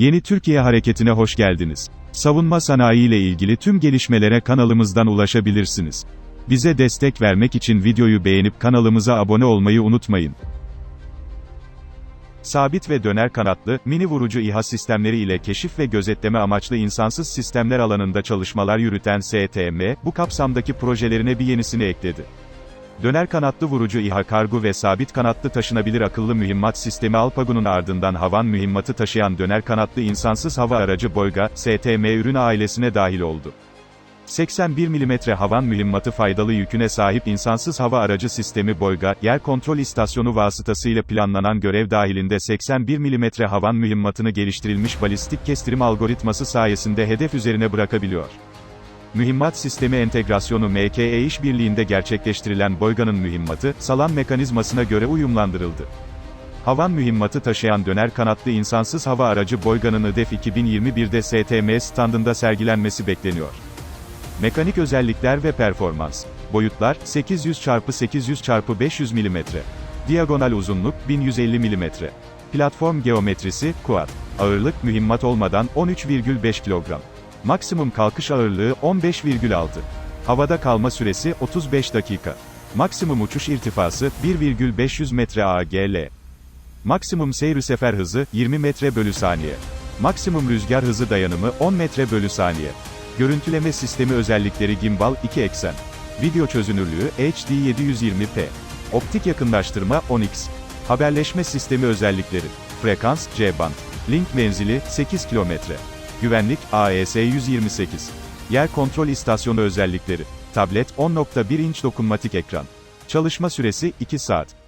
Yeni Türkiye Hareketi'ne hoş geldiniz. Savunma sanayi ile ilgili tüm gelişmelere kanalımızdan ulaşabilirsiniz. Bize destek vermek için videoyu beğenip kanalımıza abone olmayı unutmayın. Sabit ve döner kanatlı, mini vurucu İHA sistemleri ile keşif ve gözetleme amaçlı insansız sistemler alanında çalışmalar yürüten STM, bu kapsamdaki projelerine bir yenisini ekledi. Döner kanatlı vurucu İHA kargo ve sabit kanatlı taşınabilir akıllı mühimmat sistemi Alpagun'un ardından havan mühimmatı taşıyan döner kanatlı insansız hava aracı Boyga, STM ürün ailesine dahil oldu. 81 mm havan mühimmatı faydalı yüküne sahip insansız hava aracı sistemi Boyga, yer kontrol istasyonu vasıtasıyla planlanan görev dahilinde 81 mm havan mühimmatını geliştirilmiş balistik kestirim algoritması sayesinde hedef üzerine bırakabiliyor. Mühimmat sistemi entegrasyonu MKE işbirliğinde gerçekleştirilen Boyga'nın mühimmatı, salan mekanizmasına göre uyumlandırıldı. Havan mühimmatı taşıyan döner kanatlı insansız hava aracı Boyga'nın IDEF 2021'de STM standında sergilenmesi bekleniyor. Mekanik özellikler ve performans. Boyutlar, 800 x 800 x 500 mm. Diagonal uzunluk, 1150 mm. Platform geometrisi, quad. Ağırlık, mühimmat olmadan, 13,5 kilogram. Maksimum kalkış ağırlığı, 15,6. Havada kalma süresi, 35 dakika. Maksimum uçuş irtifası, 1,500 metre AGL. Maksimum seyri sefer hızı, 20 metre bölü saniye. Maksimum rüzgar hızı dayanımı, 10 metre bölü saniye. Görüntüleme sistemi özellikleri gimbal 2 eksen. Video çözünürlüğü HD 720p. Optik yakınlaştırma 10x. Haberleşme sistemi özellikleri. Frekans C-band. Link menzili 8 km. Güvenlik AES 128. Yer kontrol istasyonu özellikleri. Tablet 10.1 inç dokunmatik ekran. Çalışma süresi 2 saat.